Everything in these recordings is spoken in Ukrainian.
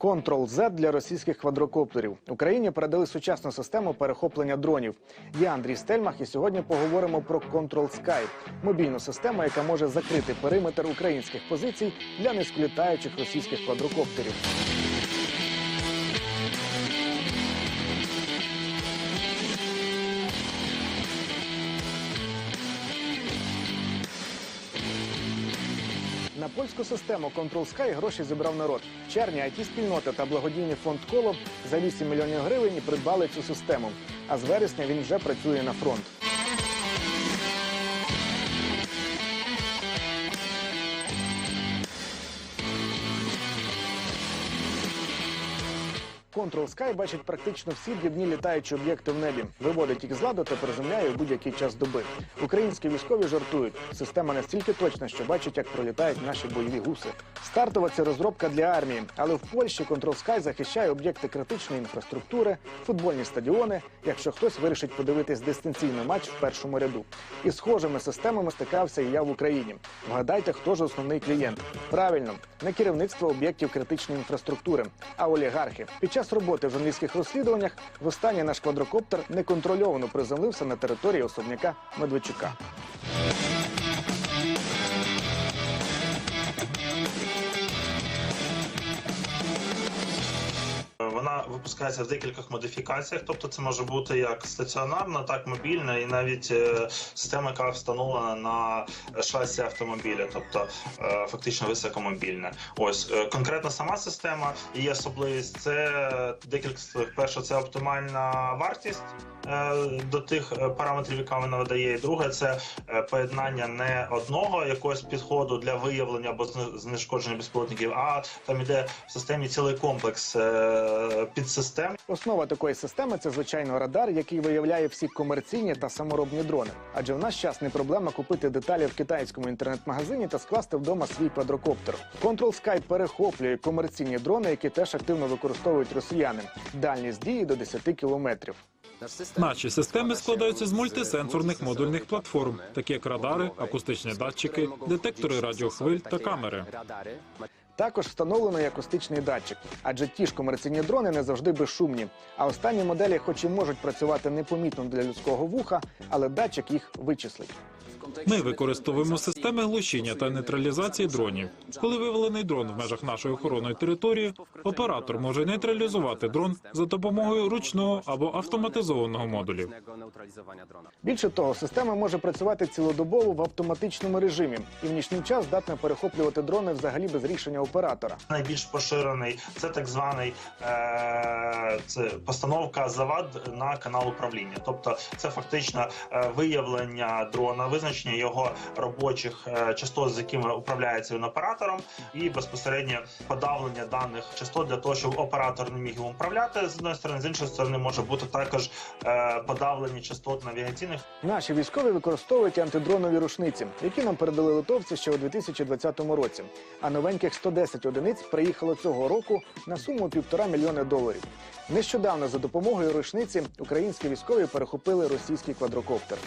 Control-Z для російських квадрокоптерів. Україні передали сучасну систему перехоплення дронів. Я Андрій Стельмах, і сьогодні поговоримо про Ctrl-Sky – мобільну систему, яка може закрити периметр українських позицій для низьколітаючих російських квадрокоптерів. Польську систему Control Sky гроші зібрав народ. В червні it спільнота та благодійний фонд коло за 8 мільйонів гривень придбали цю систему. А з вересня він вже працює на фронт. Control Sky бачить практично всі дрібні літаючі об'єкти в небі, виводить їх з ладу та приземляє у будь-який час доби. Українські військові жартують. Система настільки точна, що бачить, як пролітають наші бойові гуси. Стартова це розробка для армії, але в Польщі Control Sky захищає об'єкти критичної інфраструктури, футбольні стадіони, якщо хтось вирішить подивитись дистанційний матч в першому ряду. І схожими системами стикався і я в Україні. Вгадайте, хто ж основний клієнт? Правильно, не керівництво об'єктів критичної інфраструктури, а олігархи. Під час роботи в журналістських розслідуваннях востаннє наш квадрокоптер неконтрольовано приземлився на території особняка Медведчука. Вона випускається в декількох модифікаціях, тобто це може бути як стаціонарна, так мобільна, і навіть е, система, яка встановлена на шасі автомобіля, тобто е, фактично високомобільна. Ось е, конкретно сама система її особливість це декілька. Перше, це оптимальна вартість до тих параметрів, яка вона видає. І друге, це поєднання не одного якогось підходу для виявлення або знешкодження безпілотників, а там іде в системі цілий комплекс підсистем. Основа такої системи це звичайно радар, який виявляє всі комерційні та саморобні дрони. Адже в наш час не проблема купити деталі в китайському інтернет-магазині та скласти вдома свій квадрокоптер. Control Sky перехоплює комерційні дрони, які теж активно використовують росіяни. Дальність дії до 10 кілометрів. Наші системи складаються з мультисенсорних модульних платформ, такі як радари, акустичні датчики, детектори радіохвиль та камери. Також встановлено і акустичний датчик, адже ті ж комерційні дрони не завжди безшумні. А останні моделі, хоч і можуть працювати непомітно для людського вуха, але датчик їх вичислить. Ми використовуємо системи глушіння та нейтралізації дронів. Коли виявлений дрон в межах нашої охоронної території, оператор може нейтралізувати дрон за допомогою ручного або автоматизованого модулів. Більше того, система може працювати цілодобово в автоматичному режимі і в нічний час здатна перехоплювати дрони взагалі без рішення оператора. Найбільш поширений це так званий е, це постановка завад на канал управління. Тобто, це фактично е, виявлення дрона, визначення його робочих е, частот, з якими управляється він оператором, і безпосередньо подавлення даних частот для того, щоб оператор не міг їм управляти з одної сторони, з іншої сторони може бути також е, подавлення частот навігаційних Наші військові використовують антидронові рушниці, які нам передали литовці ще у 2020 році. А новеньких 110 одиниць приїхало цього року на суму півтора мільйони доларів. Нещодавно за допомогою рушниці українські військові перехопили російський квадрокоптер.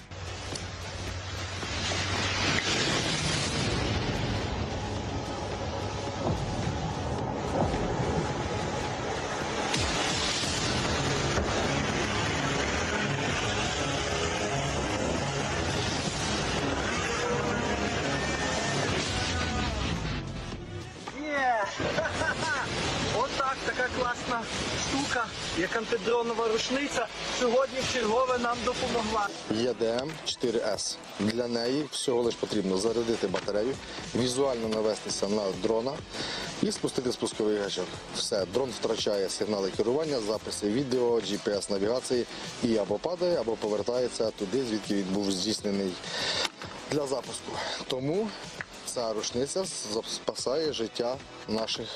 Класна штука, як антидронова рушниця, сьогодні чергове нам допомогла. ЄДМ 4С. Для неї всього лиш потрібно зарядити батарею, візуально навестися на дрона і спустити спусковий гачок. Все, дрон втрачає сигнали керування, записи відео, GPS навігації і або падає, або повертається туди, звідки він був здійснений для запуску. Тому ця рушниця спасає життя наших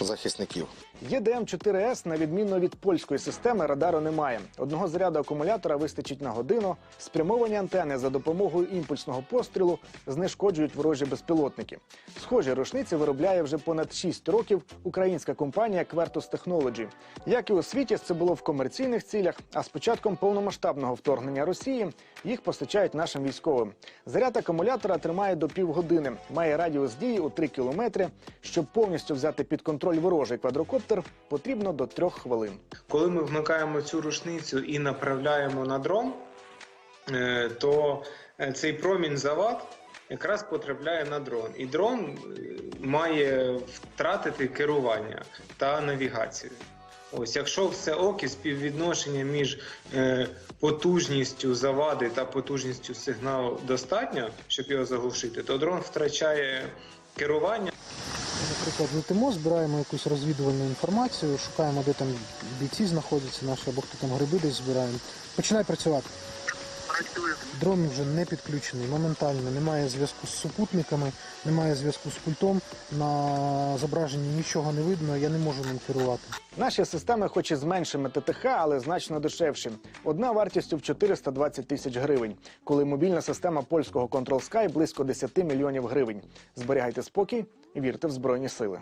захисників. єдм 4 с на відміну від польської системи, радару немає. Одного заряду акумулятора вистачить на годину. Спрямовані антени за допомогою імпульсного пострілу знешкоджують ворожі безпілотники. Схожі рушниці виробляє вже понад 6 років українська компанія Quertus Technology. Як і у світі, це було в комерційних цілях. А з початком повномасштабного вторгнення Росії їх постачають нашим військовим. Заряд акумулятора тримає до півгодини, має має радіус дії у 3 кілометри. Щоб повністю взяти під контроль ворожий квадрокоптер, потрібно до трьох хвилин. Коли ми вмикаємо цю рушницю і направляємо на дрон, е, то е, цей промінь завад якраз потрапляє на дрон. І дрон е, має втратити керування та навігацію. Ось, якщо все окі, співвідношення між е, потужністю завади та потужністю сигналу достатньо, щоб його заглушити, то дрон втрачає керування. Наприклад, летимо, збираємо якусь розвідувальну інформацію, шукаємо, де там бійці знаходяться наші, або хто там гриби десь збираємо. Починай працювати. Дрон вже не підключений, моментально немає зв'язку з супутниками, немає зв'язку з пультом. На зображенні нічого не видно, я не можу ним керувати. Наші системи, хоч і з меншими ТТХ, але значно дешевші. Одна вартістю в 420 тисяч гривень, коли мобільна система польського Control Sky близько 10 мільйонів гривень. Зберігайте спокій вірте в збройні сили.